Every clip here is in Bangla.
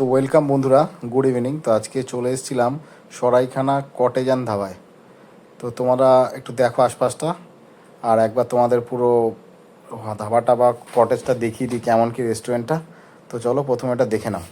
তো ওয়েলকাম বন্ধুরা গুড ইভিনিং তো আজকে চলে এসেছিলাম সরাইখানা কটেজান ধাবায়। তো তোমরা একটু দেখো আশপাশটা, আর একবার তোমাদের পুরো ধাবাটা বা কটেজটা দেখিয়ে দিই কেমন কি রেস্টুরেন্টটা তো চলো প্রথমে এটা দেখে নাও।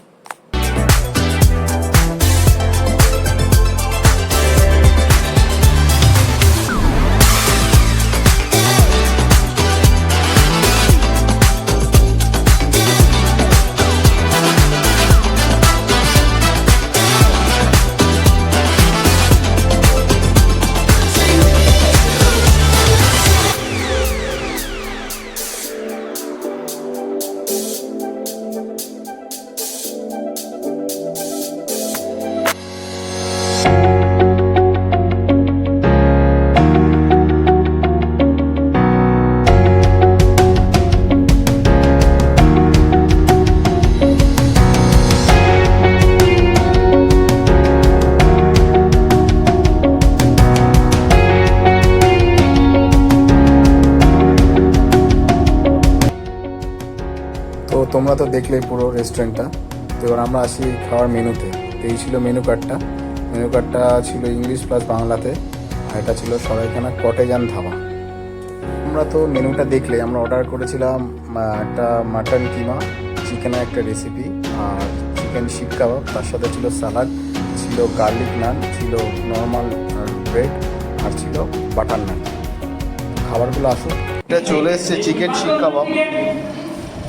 তো তোমরা তো দেখলেই পুরো রেস্টুরেন্টটা তো এবার আমরা আসি খাওয়ার মেনুতে। এই ছিল মেনু কার্ডটা মেনু কার্ডটা ছিল ইংলিশ প্লাস বাংলাতে। আর এটা ছিল সরাইখানা কটেজান ধাবা আমরা তো মেনুটা দেখলে আমরা অর্ডার করেছিলাম একটা মাটন কিমা চিকেনের একটা রেসিপি আর চিকেন শিক কাবাব তার সাথে ছিল স্যালাড ছিল গার্লিক নান ছিল নর্মাল ব্রেড আর ছিল বাটার নান খাবারগুলো আসো। এটা চলে এসছে চিকেন শিক কাবাব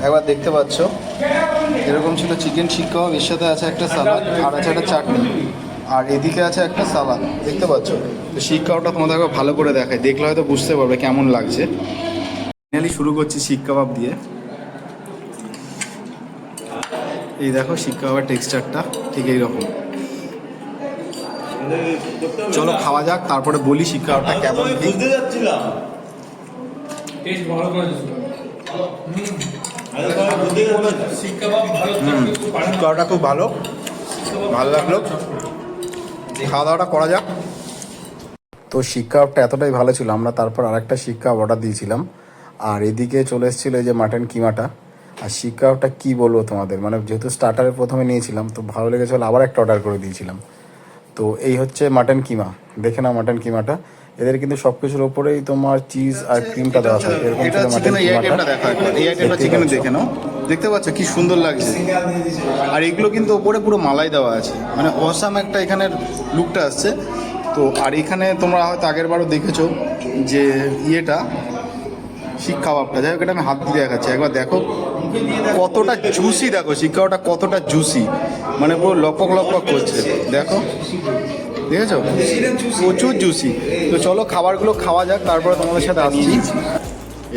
একবার দেখতে পাচ্ছ। এরকম ছিল চিকেন শিক কাবাব এর সাথে আছে একটা সালাদ আর আছে একটা চাটনি। আর এদিকে আছে একটা সালাদ দেখতে পাচ্ছ? তো শিক কাবাবটা তোমাদের একবার ভালো করে দেখায় দেখলে হয়তো বুঝতে পারবে কেমন লাগছে। ফাইনালি শুরু করছি শিক কাবাব দিয়ে। এই দেখো শিক কাবাবের টেক্সচারটা ঠিক এইরকম। চলো খাওয়া যাক তারপরে বলি শিক কাবাবটা কেমন। বুঝতে যাচ্ছিলাম। টেস্ট ভালো করেছিস শিক শিক কাবাবটা খুব ভালো। ভালো লাগল। খাওয়া দাওয়াটা করা যাক। তো শিক্ষাটা এতটাই ভালো ছিল, আমরা তারপর আরেকটা শিক্ষা অর্ডার দিয়েছিলাম। আর এদিকে চলে এসেছিল যে মাটন কিমাটা। আর শিক্ষাটা কি বলব তোমাদের? মানে যেহেতু স্টার্টারে প্রথমে নিয়েছিলাম, তো ভালো লেগেছিল আবার একটা অর্ডার করে দিয়েছিলাম। তো এই হচ্ছে মাটন কিমা দেখে নাও মাটন কিমাটা এদের কিন্তু সব কিছুর ওপরেই তোমার চিজ আর ক্রিমটা দেওয়া থাকে। এরকম ছিল মাটন কিমাটা দেখা এই আইটেমটা চিকেন দেখে নাও। দেখতে পাচ্ছ কি সুন্দর লাগছে। আর এগুলো কিন্তু ওপরে পুরো মালাই দেওয়া আছে। মানে অসাম একটা এখানের লুকটা আসছে। তো আর এখানে তোমরা হয়তো আগের বারও দেখেছ যে ইয়েটা শিক্ষা কাবাবটা যাই হোক এটা আমি হাত দিয়ে দেখাচ্ছি। একবার দেখো। কতটা জুসি দেখো শিক কাবাবটা কতটা জুসি মানে পুরো লপক লপক করছে। দেখো, দেখেছ? প্রচুর জুসি তো চলো খাবারগুলো খাওয়া যাক, তারপরে তোমাদের সাথে আসছি।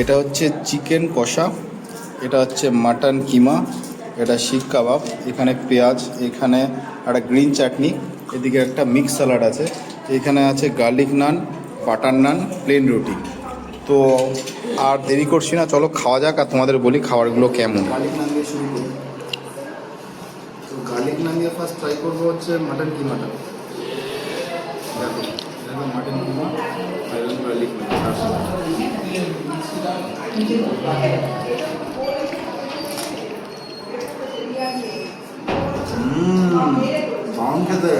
এটা হচ্ছে চিকেন কষা, এটা হচ্ছে মাটন কিমা, এটা শিক কাবাব, এখানে পেঁয়াজ, এখানে একটা গ্রিন চাটনি, এদিকে একটা মিক্স স্যালাড আছে, এখানে আছে garlic naan, butter naan, plain roti. তো আর দেরি করছি না, চলো খাওয়া যাক আর তোমাদের বলি খাবারগুলো কেমন। গার্লিক দিয়ে ফার্স্ট ট্রাই করব হচ্ছে মাটন কিমাটা দেখো দেখো মাটন কিমা দারুণ খেতে।